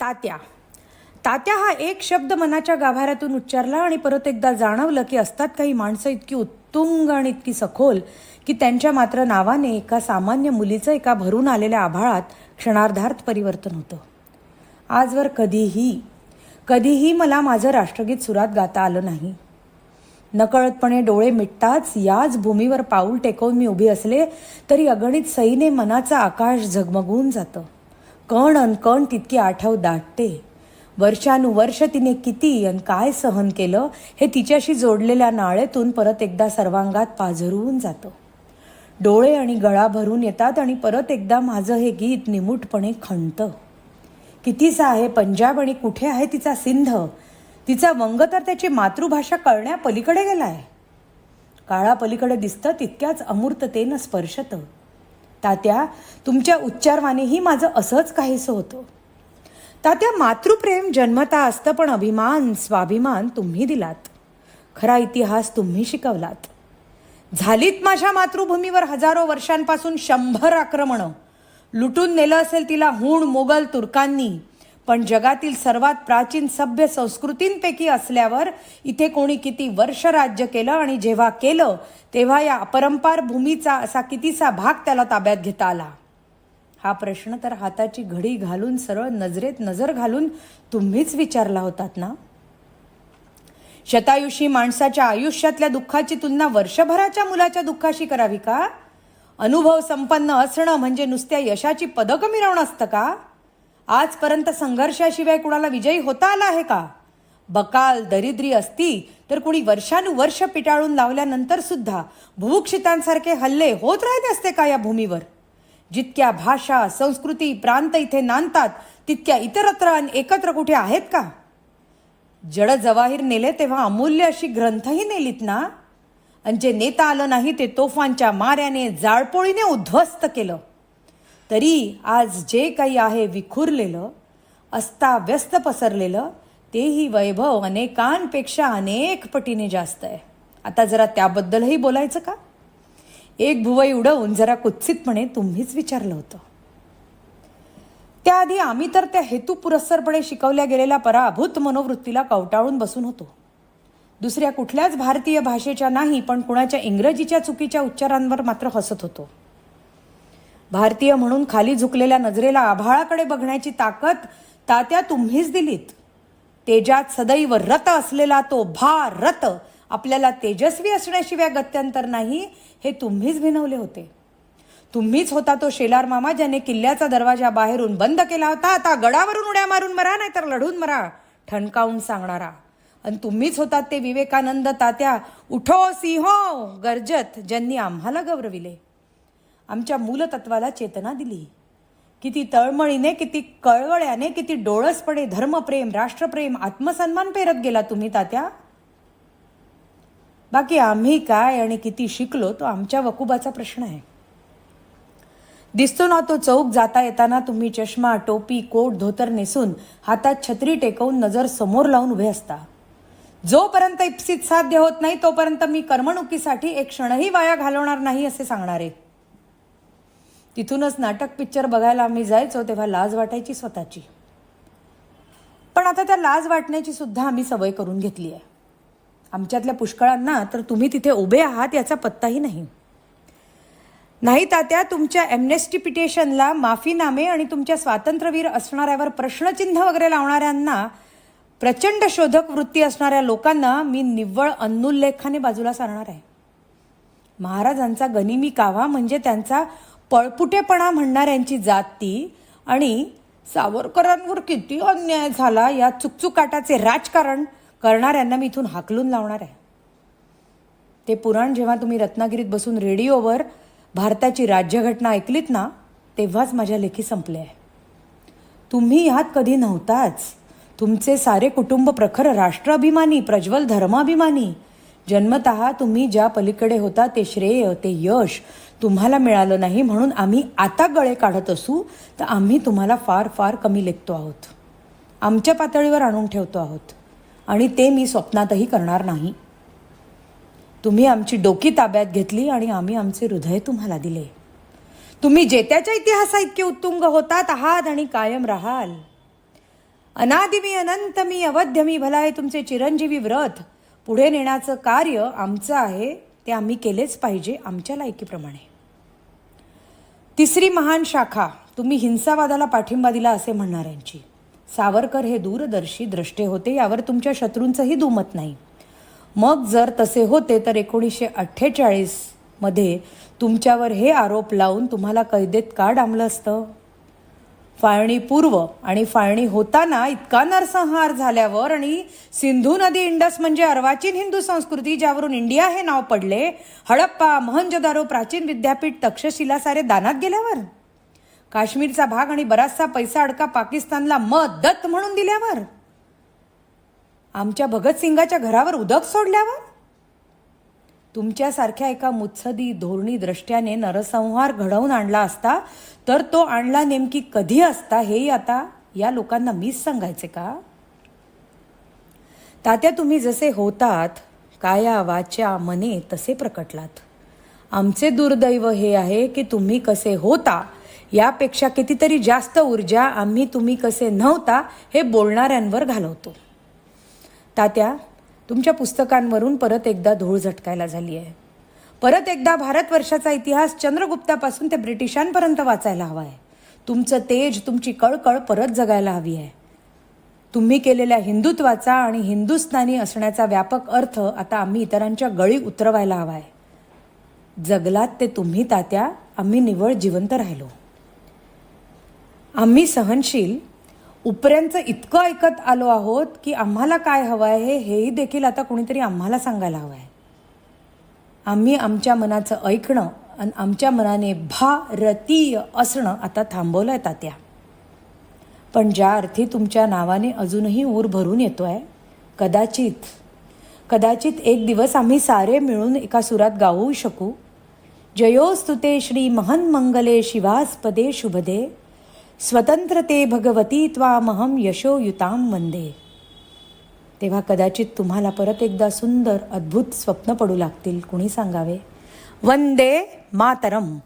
तात्या. तात्या हा एक शब्द मनाच्या गाभाऱ्यातून उच्चारला आणि परत एकदा जाणवलं की असतात काही माणसं इतकी उत्तुंग आणि इतकी सखोल की त्यांच्या मात्र नावाने एका सामान्य मुलीचं एका भरून आलेल्या आभाळात क्षणार्धार्थ परिवर्तन होतं. आजवर कधीही कधीही मला माझं राष्ट्रगीत सुरात गाता आलं नाही. नकळतपणे डोळे मिटताच याच भूमीवर पाऊल टेकवून मी उभी असले तरी अगणित सईने मनाचं आकाश झगमगून जातं. कण अन कण तितकी आठव दाटते. वर्षानुवर्ष तिने किती अन काय सहन केलं हे तिच्याशी जोडलेल्या नाळेतून परत एकदा सर्वांगात पाझरवून जातं. डोळे आणि गळा भरून येतात आणि परत एकदा माझं हे गीत निमूटपणे खणतं. कितीसा आहे पंजाब आणि कुठे आहे तिचा सिंध? तिचा वंग तर त्याची मातृभाषा कळण्या पलीकडे आहे काळा पलीकडे दिसतं तितक्याच अमूर्ततेनं स्पर्शतं. तात्या तुमच्या उच्चारवानेही माझं असंच काहीसं होतं. तात्या मातृप्रेम जन्मता असतं पण अभिमान स्वाभिमान तुम्ही दिलात. खरा इतिहास तुम्ही शिकवलात. झालीत माझ्या मातृभूमीवर हजारो वर्षांपासून शंभर आक्रमणं. लुटून नेलं असेल तिला हूण मोगल तुर्कांनी. पण जगातील सर्वात प्राचीन सभ्य संस्कृतींपैकी असल्यावर इथे कोणी किती वर्ष राज्य केलं आणि जेव्हा केलं तेव्हा या अपरंपार भूमीचा असा कितीसा भाग त्याला ताब्यात घेता आला? हा प्रश्न तर हाताची घडी घालून सरळ नजरेत नजर घालून तुम्हीच विचारला होतात ना? शतायुषी माणसाच्या आयुष्यातल्या दुःखाची तुलना वर्षभराच्या मुलाच्या दुःखाशी करावी का? अनुभव संपन्न असणं म्हणजे नुसत्या यशाची पदकं मिळवणं असतं का? आजपर्यंत संघर्षाशिवाय कुणाला विजयी होता आला आहे का? बकाल दरिद्री असती तर कुणी वर्षानुवर्ष पिटाळून लावल्यानंतर सुद्धा भूक्षितांसारखे हल्ले होत राहत असते का या भूमीवर? जितक्या भाषा संस्कृती प्रांत इथे नांदतात तितक्या इतरत्र एकत्र कुठे आहेत का? जड जवाहीर नेले तेव्हा अमूल्य अशी ग्रंथही नेलीत ना? आणि जे नेता आलं नाही ते तोफांच्या माऱ्याने जाळपोळीने उद्ध्वस्त केलं. तरी आज जे काही आहे विखुरलेलं अस्ताव्यस्त पसरलेलं तेही वैभव अनेकांपेक्षा अनेक पटीने जास्त आहे. आता जरा त्याबद्दलही बोलायचं का? एक भुवई उडवून जरा कुत्सितपणे तुम्हीच विचारलं होतं. त्याआधी आम्ही तर त्या हेतू पुरस्सरपणे शिकवल्या गेलेल्या पराभूत मनोवृत्तीला कवटाळून बसून होतो. दुसऱ्या कुठल्याच भारतीय भाषेच्या नाही पण कुणाच्या इंग्रजीच्या चुकीच्या उच्चारांवर मात्र हसत होतो. भारतीय म्हणून खाली झुकलेल्या नजरेला आभाळाकडे बघण्याची ताकद तात्या तुम्हीच दिलीत. तेजात सदैव रत असलेला तो भारत आपल्याला तेजस्वी असण्याशिवाय गत्यंतर नाही हे तुम्हीच भिनवले होते. तुम्हीच होता तो शेलार मामा ज्याने किल्ल्याचा दरवाजा बाहेरून बंद केला होता. आता गडावरून उड्या मारून मरा नाहीतर लढून मरा ठणकावून सांगणारा. आणि तुम्हीच होतात ते विवेकानंद तात्या उठो सिंहो गर्जत ज्यांनी आम्हाला गौरविले. आमच्या मूलतत्वाला चेतना दिली. किती तळमळीने किती कळवळ्याने किती डोळसपणे धर्मप्रेम राष्ट्रप्रेम आत्मसन्मान पेरत गेला तुम्ही तात्या. बाकी आम्ही काय आणि किती शिकलो तो आमच्या वकुबाचा प्रश्न आहे. दिसतो ना तो चौक जाता येताना तुम्ही चष्मा टोपी कोट धोतर नेसून हातात छत्री टेकवून नजर समोर लावून उभे असता. जोपर्यंत इप्सित साध्य होत नाही तोपर्यंत मी करमणुकीसाठी एक क्षणही वाया घालवणार नाही असे सांगणारे. तिथूनच नाटक पिक्चर बघायला आम्ही जायचो तेव्हा लाज वाटायची स्वतःची. पण आता त्या लाज वाटण्याची सुद्धा आम्ही सवय करून घेतली आहे. आमच्यातल्या पुष्कळांना तर तुम्ही तिथे उभे आहात याचा पत्ताही नाही. नाही तात्या तुमच्या एमनेस्टी पिटिशनला माफीनामे आणि तुमच्या स्वातंत्र्यवीर असणाऱ्यावर प्रश्नचिन्ह वगैरे लावणाऱ्यांना प्रचंड शोधक वृत्ती असणाऱ्या लोकांना मी निव्वळ अन्नुल्लेखाने बाजूला सारणार आहे. महाराजांचा गनिमी कावा म्हणजे त्यांचा पळपुटेपणा म्हणणाऱ्यांची जात ती. आणि सावरकरांवर किती अन्याय झाला या चुकचुकाटाचे राजकारण करणाऱ्यांना मी इथून हाकलून लावणार आहे. ते पुराण जेव्हा तुम्ही रत्नागिरीत बसून रेडिओवर भारताची राज्यघटना ऐकलीत ना तेव्हाच माझ्या लेखी संपले आहे. तुम्ही ह्यात कधी नव्हताच. तुमचे सारे कुटुंब प्रखर राष्ट्राभिमानी प्रज्वल धर्माभिमानी. जन्मत तुम्ही ज्या पलीकडे होता ते श्रेय ते यश तुम्हाला मिळालं नाही म्हणून आम्ही आता गळे काढत असू तर आम्ही तुम्हाला फार फार कमी लेखतो आहोत. आमच्या पातळीवर आणून ठेवतो आहोत. आणि ते मी स्वप्नातही करणार नाही. तुम्ही आमची डोकी ताब्यात घेतली आणि आम्ही आमचे हृदय तुम्हाला दिले. तुम्ही जेत्याच्या इतिहासा इतके उत्तुंग होतात आहात आणि कायम राहाल. अनादि मी अनंत मी अवध्य मी भला हे तुमचे चिरंजीवी व्रत. पुढे नेण्याचं कार्य आमचं आहे. ते आम्ही केलेच पाहिजे आमच्या लायकीप्रमाणे. तिसरी महान शाखा तुम्ही हिंसावादाला पाठिंबा दिला असे म्हणणाऱ्यांची सावरकर हे दूरदर्शी द्रष्टे होते यावर तुमच्या शत्रूंचंही दुमत नाही. मग जर तसे होते तर एकोणीसशे अठ्ठेचाळीसमध्ये तुमच्यावर हे आरोप लावून तुम्हाला कैदेत का डांबलं असतं? फाळणी पूर्व आणि फाळणी होताना इतका नरसंहार झाल्यावर आणि सिंधू नदी इंडस म्हणजे अर्वाचीन हिंदू संस्कृती ज्यावरून इंडिया हे नाव पडले हडप्पा महंजदारो प्राचीन विद्यापीठ तक्षशिला सारे दानात गेल्यावर? काश्मीरचा भाग आणि बराचसा पैसा अडका पाकिस्तानला मदत म्हणून दिल्यावर? आमच्या भगतसिंगाच्या घरावर उदक सोडल्यावर? तुमच्यासारख्या एका मुत्सदी धोरणी दृष्ट्याने नरसंहार घडवून आणला असता तर तो आणला नेमकी कधी असता हेही आता या लोकांना मीच सांगायचे का? तात्या तुम्ही जसे होतात काया वाच्या मने तसे प्रकटलात. आमचे दुर्दैव हे आहे की तुम्ही कसे होता यापेक्षा कितीतरी जास्त ऊर्जा आम्ही तुम्ही कसे नव्हता हे बोलणाऱ्यांवर घालवतो. तात्या तुमच्या पुस्तकांवरून परत एकदा धूळ झटकायला झाली आहे. परत एकदा भारतवर्षाचा इतिहास चंद्रगुप्तापासून ते ब्रिटिशांपर्यंत वाचायला हवा आहे. तुमचं तेज तुमची कळकळ परत जगायला हवी आहे. तुम्ही केलेल्या हिंदुत्वाचा आणि हिंदुस्थानी असण्याचा व्यापक अर्थ आता आम्ही इतरांच्या गळी उतरवायला हवा आहे. जगलात ते तुम्ही तात्या आम्ही निवळ जिवंत राहिलो. आम्ही सहनशील उपऱ्यांचं इतकं ऐकत आलो आहोत की आम्हाला काय हवं आहे हेही देखील आता कोणीतरी आम्हाला सांगायला हवं आहे. आम्ही आमच्या मनाचं ऐकणं आणि आमच्या मनाने भारतीय असणं आता थांबवलं आहे तात्या. पण ज्या अर्थी तुमच्या नावाने अजूनही ऊर भरून येतो आहे कदाचित कदाचित एक दिवस आम्ही सारे मिळून एका सुरात गाऊ शकू. जयोस्तुते श्री महन मंगले शिवास्पदे शुभदे. स्वतंत्रते भगवती त्वामहम यशोयुताम वंदे तेव्हा कदाचित तुम्हाला परत एकदा सुंदर अद्भुत स्वप्न पडू लागतील. कुणी सांगावे? वंदे मातरम.